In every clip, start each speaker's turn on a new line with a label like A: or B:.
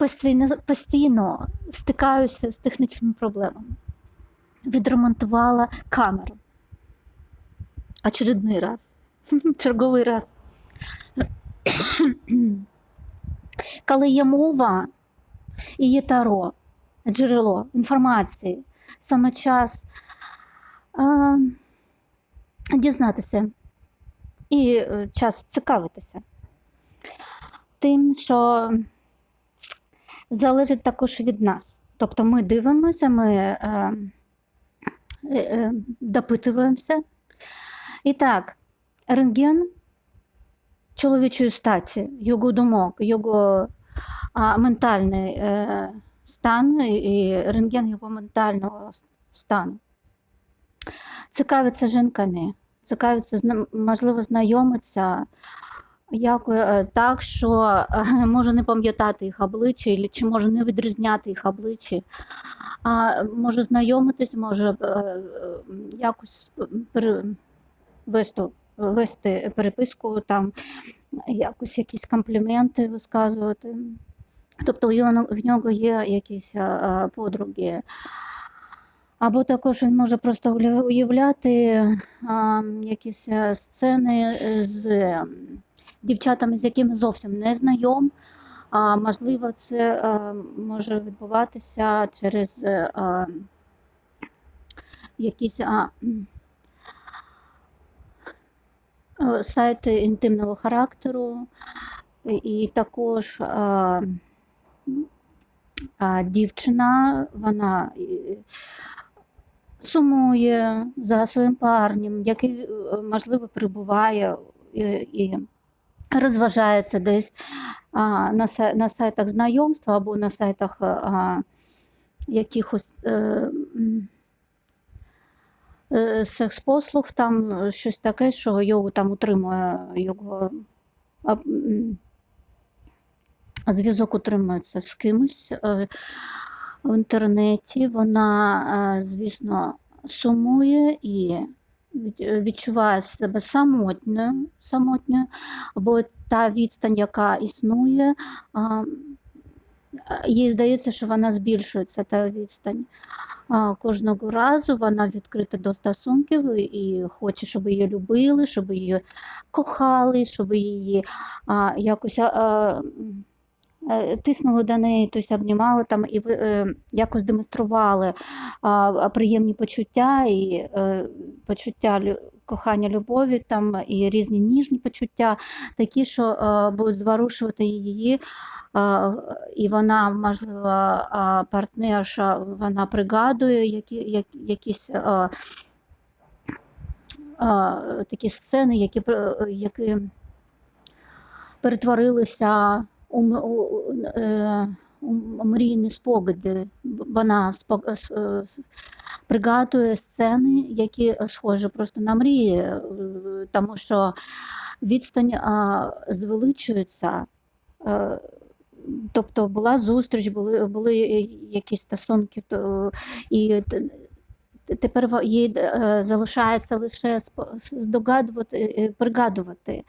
A: постійно, постійно стикаюся з технічними проблемами. Відремонтувала камеру. Очередний раз. Черговий раз. Коли є мова і є таро, джерело інформації, саме час а, дізнатися і е, час цікавитися тим, що залежить також від нас. Тобто ми дивимося, ми е, е, е, допитуємося. І так, рентген чоловічої статі, його думок, його а, ментальний е, стан і- рентген його ментального стану. Цікавиться жінками, цікавиться, можливо, знайомиться як, е, так, що е, може не пам'ятати їх обличчя, чи може не відрізняти їх обличчя, а може знайомитись, може е, якось вести, вести переписку, там, якось якісь компліменти висказувати. Тобто в нього, є якісь подруги. Або також він може просто уявляти а, якісь сцени з дівчатами, з якими зовсім не знайом. А, можливо, це е, може відбуватися через е, а, якісь а, е, сайти інтимного характеру, і, також а, а, дівчина, вона сумує за своїм парнем, який, можливо, перебуває і, і розважається десь а, на, на сайтах знайомства або на сайтах а, якихось. Е, е, секс-послуг, там е, щось таке, що його там утримує його а, зв'язок утримується з кимось е, в інтернеті. Вона, е, звісно, сумує і відчуває себе самотньою, самотньою, бо та відстань, яка існує, їй здається, що вона збільшується, та відстань. Кожного разу вона відкрита до стосунків і хоче, щоб її любили, щоб її кохали, щоб її якось е, тиснули до неї, тобто обнімали там і е, якось демонстрували приємні почуття і е, почуття кохання, любові, там і різні ніжні почуття, такі, що е, будуть зворушувати її. І вона, можливо, партнерша, вона пригадує які, якісь такі сцени, які, які перетворилися е, мрійні спогади. Вона е, с- пригадує сцени, які схожі просто на мрії, е, тому що відстань звеличується. Е, Тобто була зустріч, були, були якісь стосунки, то, і тепер їй е, залишається лише здогадувати, е, пригадувати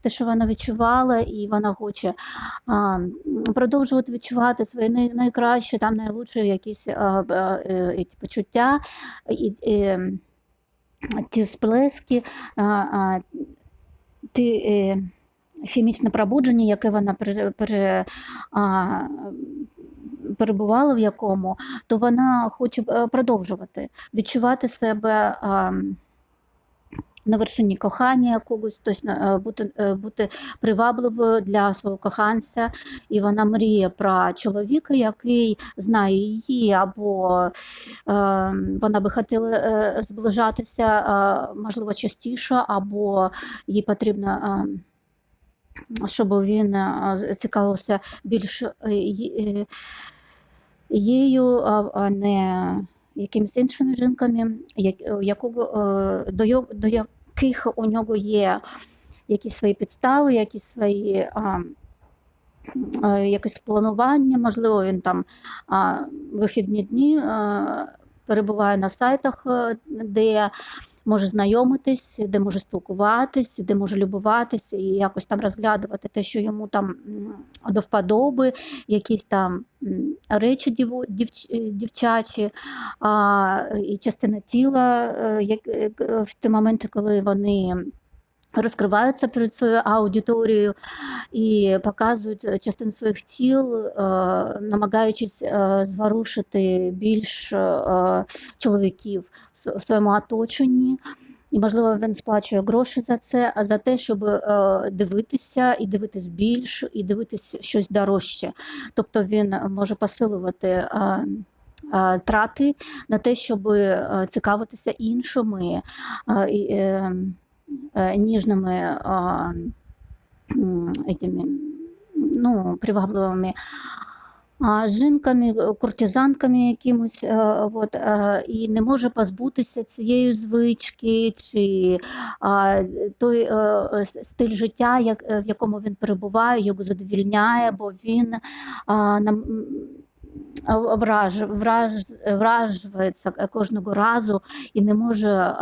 A: те, що вона відчувала, і вона хоче продовжувати відчувати свої найкращі, там найлучші якісь е, почуття, і, і, ті сплески, ті, е, хімічне пробудження, яке вона пере, пере, а, перебувала в якому, то вона хоче е, продовжувати відчувати себе. А, на вершині кохання якогось, тобто бути, е, бути привабливою для свого коханця, і вона мріє про чоловіка, який знає її, або е, вона би хотіла е, зближатися, е, можливо, частіше, або їй потрібно. Е, щоб він е, цікавився більш е, ї- е, їю, а не якимись іншими жінками, як- якого, е, до, яких у нього є якісь свої підстави, якісь свої е, якесь планування, можливо, він там вихідні дні. Перебуває на сайтах, е, де може знайомитись, де може спілкуватись, де може любуватись і якось там розглядувати те, що йому там до вподоби, якісь там речі дів, дівч- е, дівчачі, а, і частина тіла, е, як, в ті моменти, коли вони розкриваються перед своєю аудиторією і показують е, частину своїх тіл, е, намагаючись е, зворушити більш чоловіків в своєму оточенні. І, можливо, він сплачує гроші за це, а за те, щоб дивитися і дивитись більш, і дивитись щось дорожче. Тобто він може посилувати трати на те, щоб цікавитися іншими ніжними е, этими, ну, привабливими жінками, куртизанками якимось, от, і не може позбутися цієї звички, чи той е, стиль життя, в якому він перебуває, його задовільняє, бо він Враж, враж, вражується кожного разу і не може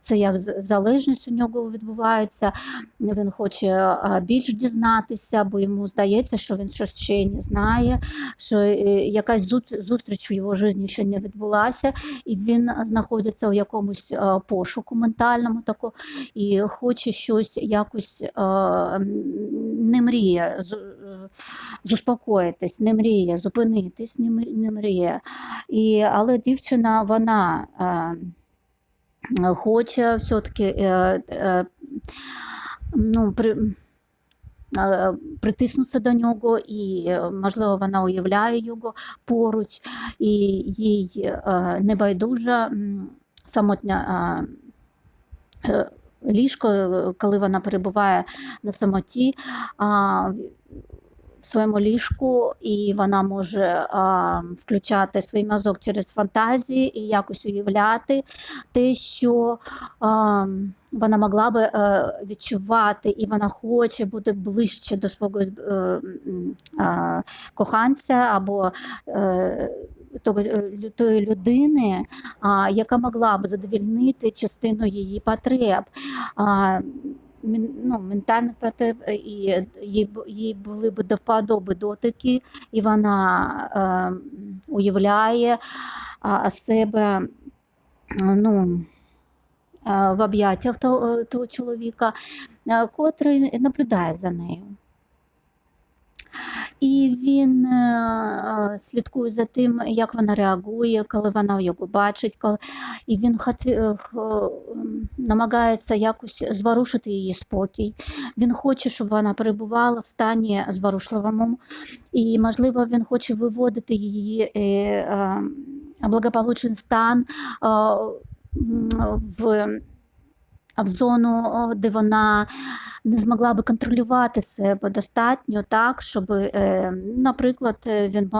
A: це як залежність у нього відбувається. Він хоче більш дізнатися, бо йому здається, що він щось ще не знає, що е, якась зустріч в його житті ще не відбулася, і він знаходиться у якомусь пошуку ментальному таку, і хоче щось якось не мріє заспокоїтись, не мріє, зупинитись, не мріє. І, але дівчина, вона е, хоче все-таки е, е, ну, при, е, притиснутися до нього, і, е, можливо, вона уявляє його поруч, і їй е, небайдужа самотня. е, е, Ліжко, коли вона перебуває на самоті, а, в- своєму ліжку, і вона може а, включати свій мозок через фантазії і якось уявляти те, що а, вона могла би е, відчувати, і вона хоче бути ближче до свого е, а, коханця або того, е, тої людини, яка могла б задовільнити частину її потреб. Ну, ментальних потреб, е, і б- їй були б до вподоби дотики, і вона е, уявляє а, себе е, ну, е, в об'яттях того, того чоловіка, е, котрий наблюдає за нею. І він е, слідкує за тим, як вона реагує, коли вона його бачить, коли... і він хоті... е, намагається якось зворушити її спокій. Він хоче, щоб вона перебувала в стані зворушливому, і, можливо, він хоче виводити її е, е, благополучний стан е, в, в зону, де вона не змогла би контролювати себе достатньо так, щоб, е, наприклад, е, він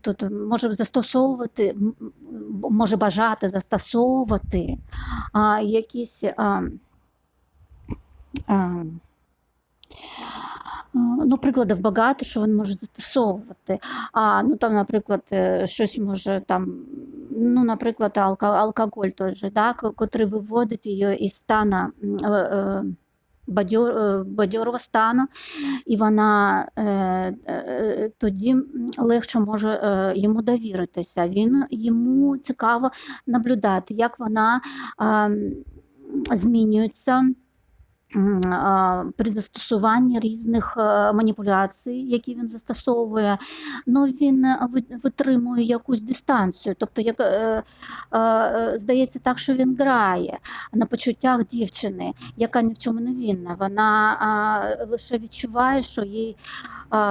A: тут може застосовувати, може бажати застосовувати якісь. А, Ну, прикладів багато, що він може застосовувати. А, ну, там, наприклад, е, щось може там, ну, наприклад, алко- алкоголь же, да, котрий виводить її із стану м, е, е, е, бадьорого стану, і вона тоді легше може йому довіритися. Він йому цікаво наблюдати, як вона змінюється при застосуванні різних е, маніпуляцій, які він застосовує, ну він е, витримує якусь дистанцію. Тобто, як е, здається так, що він грає на почуттях дівчини, яка ні в чому не винна. Вона лише відчуває, що їй,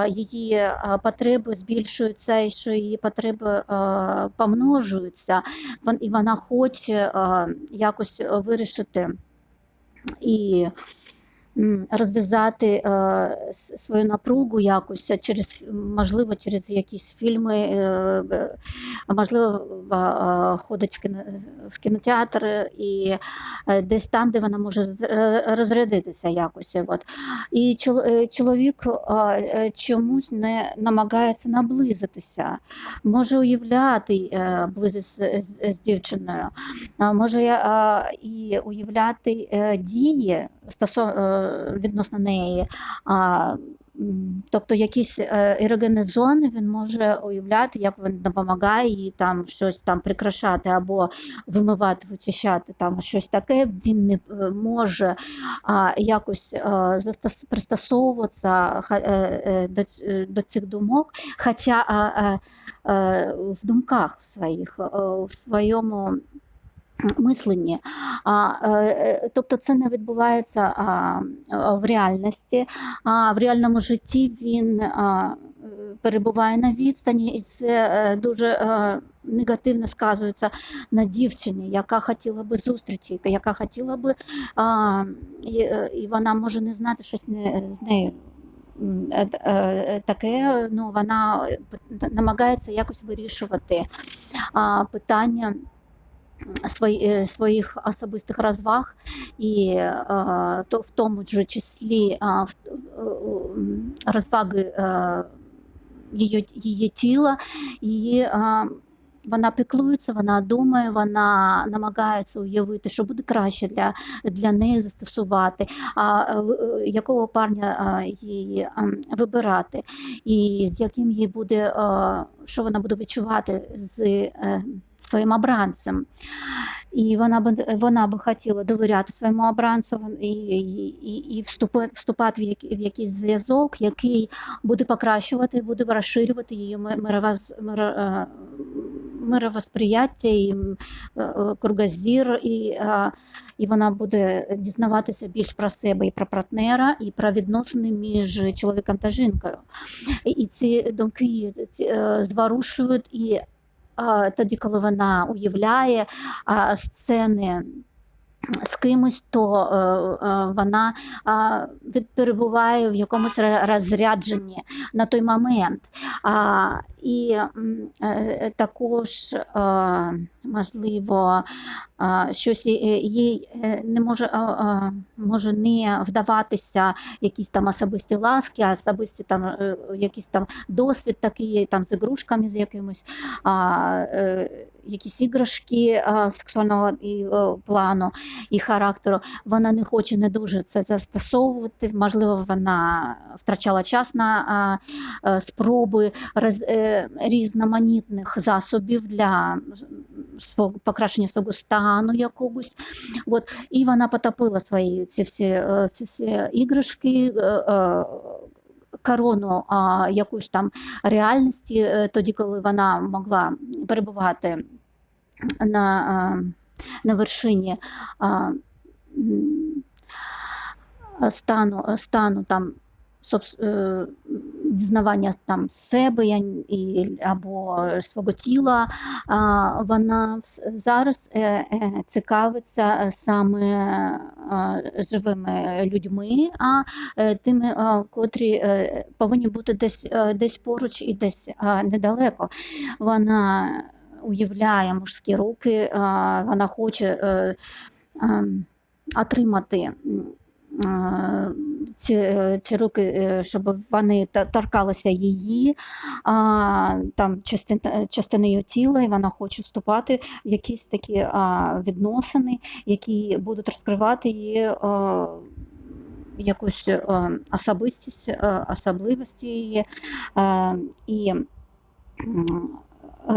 A: її потреби збільшуються і що її потреби помножуються. І вона хоче якось вирішити і розв'язати е, свою напругу якось через можливо через якісь фільми, е, можливо е, ходить в, кіно, в кінотеатр і е, десь там, де вона може е, розрядитися якось. От. І е, чоловік е, е, чомусь не намагається наблизитися, може уявляти е, близькість з, з, з дівчиною, може е, і уявляти е, дії відносно неї. А, Тобто якісь е, ерогенні зони він може уявляти, як він допомагає їй там щось там прикрашати або вимивати, вичищати там щось таке. Він не е, може а, якось е, застос- пристосовуватися е, е, до, е, до цих думок, хоча а, а, е, в думках своїх, е, в своєму мисленні. А, е, тобто це не відбувається а, а, в реальності, а в реальному житті він а, е, перебуває на відстані, і це е, дуже е, негативно сказується на дівчині, яка хотіла би зустрічі, яка хотіла би, а, і, е, і вона може не знати щось не, з нею. е, е, Таке, ну вона намагається якось вирішувати а, питання е, своїх особистих розваг, і е, то в тому ж числі м, розваги її, її тіла, її. Вона піклується, вона думає, вона намагається уявити, що буде краще для, для неї застосувати, а е, е, якого парня е, їй ем, вибирати, і з яким їй буде, що вона буде відчувати з своїм обранцем. І вона б вона би хотіла довіряти своєму обранцю і, і, і, вступати в, як, в якийсь зв'язок, який буде покращувати, буде розширювати її ми- мировоз, миро, е, мировосприяття і е, е, кругозір, і, е, і вона буде дізнаватися більш про себе і про партнера, і про відносини між чоловіком та жінкою. І, ці думки її ці, е, зворушують і тоді, коли вона уявляє сцени з кимось, то е, е, вона від- перебуває в якомусь розрядженні на той момент. А, і е, також, е, можливо, а, щось їй- е, не може, а, а, може не вдаватися якісь там особисті ласки, особисті там е, якийсь там досвід такий, там з ігрушками з якимось. А, е, Якісь іграшки а, сексуального і, е, плану і характеру, вона не хоче не дуже це застосовувати. Можливо, вона втрачала час на а, е, спроби роз, різноманітних засобів для свого покращення свого стану якогось. От, і вона потопила свої ці всі, е, ці всі іграшки. е, е, Корону а, якусь там реальності, тоді, коли вона могла перебувати на, на вершині а, стану, стану там дізнавання там себе і, або свого тіла, а, вона зараз е, е, цікавиться саме живими людьми, а е, тими, котрі повинні бути десь, десь поруч і десь недалеко. Вона уявляє мужські руки, вона хоче е, е, отримати. Е, Ці, е, ці руки, е, щоб вони торкалися її, а, там частин, частини її тіла, і вона хоче вступати в якісь такі а, відносини, які будуть розкривати її а, якусь а, особистість, а, особливості її. А, і е,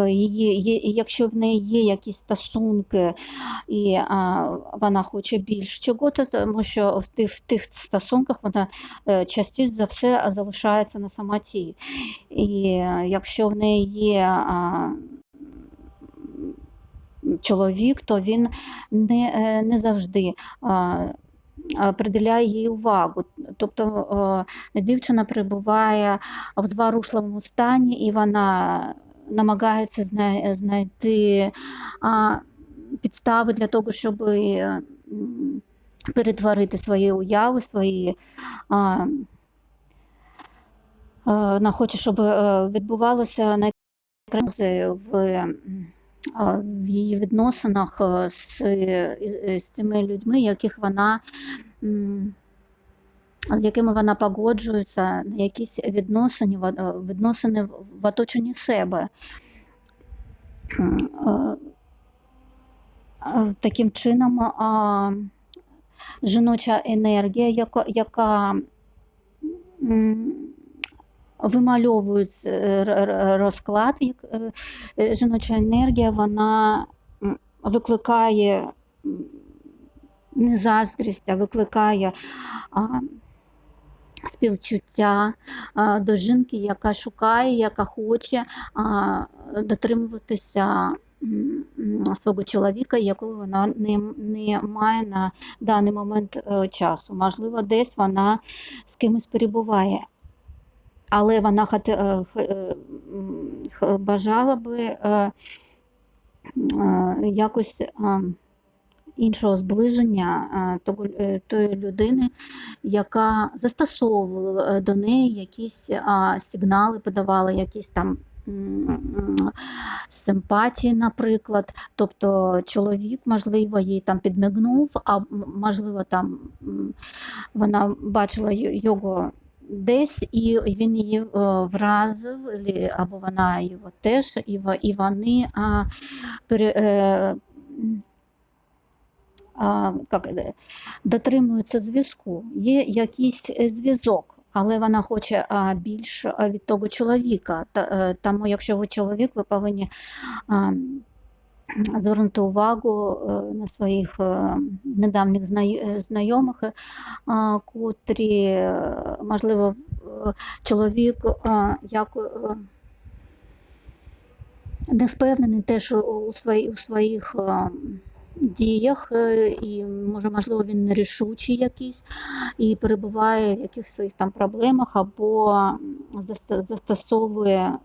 A: її, якщо в неї є якісь стосунки, і а, вона хоче більш чого, то тому що в тих, в тих стосунках вона е, частіше за все залишається на самоті. І е, якщо в неї є чоловік, то він не, е, не завжди. А, Приділяє їй увагу. Тобто е, дівчина перебуває в зворушливому стані, і вона намагається зна- знайти підстави для того, щоб перетворити свої уяви, свої. Е, вона хоче, щоб е, відбувалося найкраще в, в її відносинах е, з, з тими людьми, яких вона, з якими вона погоджується, на якісь відносини, е, відносини в оточенні себе. Е, е, Таким чином, жіноча енергія, яка, яка вимальовують розклад, жіноча енергія, вона викликає не заздрість, а викликає співчуття до жінки, яка шукає, яка хоче дотримуватися свого чоловіка, якого вона не, не має на даний момент е, часу. Можливо, десь вона з кимось перебуває. Але вона хоте- е, е, бажала би якось е, іншого зближення е, тої людини, яка застосовувала е, до неї якісь сигнали, подавала якісь там. Симпатії, наприклад, тобто чоловік, можливо, їй там підмигнув, а можливо, там вона бачила його десь, і він її е, вразив, або вона його теж, і, вони пере, а, дотримуються зв'язку. Є якийсь е, зв'язок, але вона хоче більш від того чоловіка. Е, тому, якщо ви чоловік, ви повинні звернути увагу е, на своїх е, недавніх е, знайомих, е, котрі, е, можливо, е, чоловік е, як. е, не впевнений теж у своїх е, діях, е, і може, можливо, він нерішучий якийсь і перебуває в якихось своїх там проблемах, або застосовує е,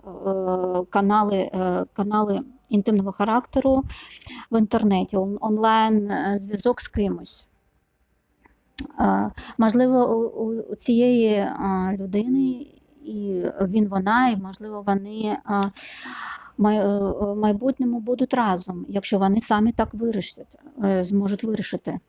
A: канали, е, канали інтимного характеру в інтернеті, онлайн зв'язок з кимось. Можливо, у, цієї людини і він, вона, і можливо, вони майбутньому будуть разом, якщо вони самі так вирішать, е, зможуть вирішити.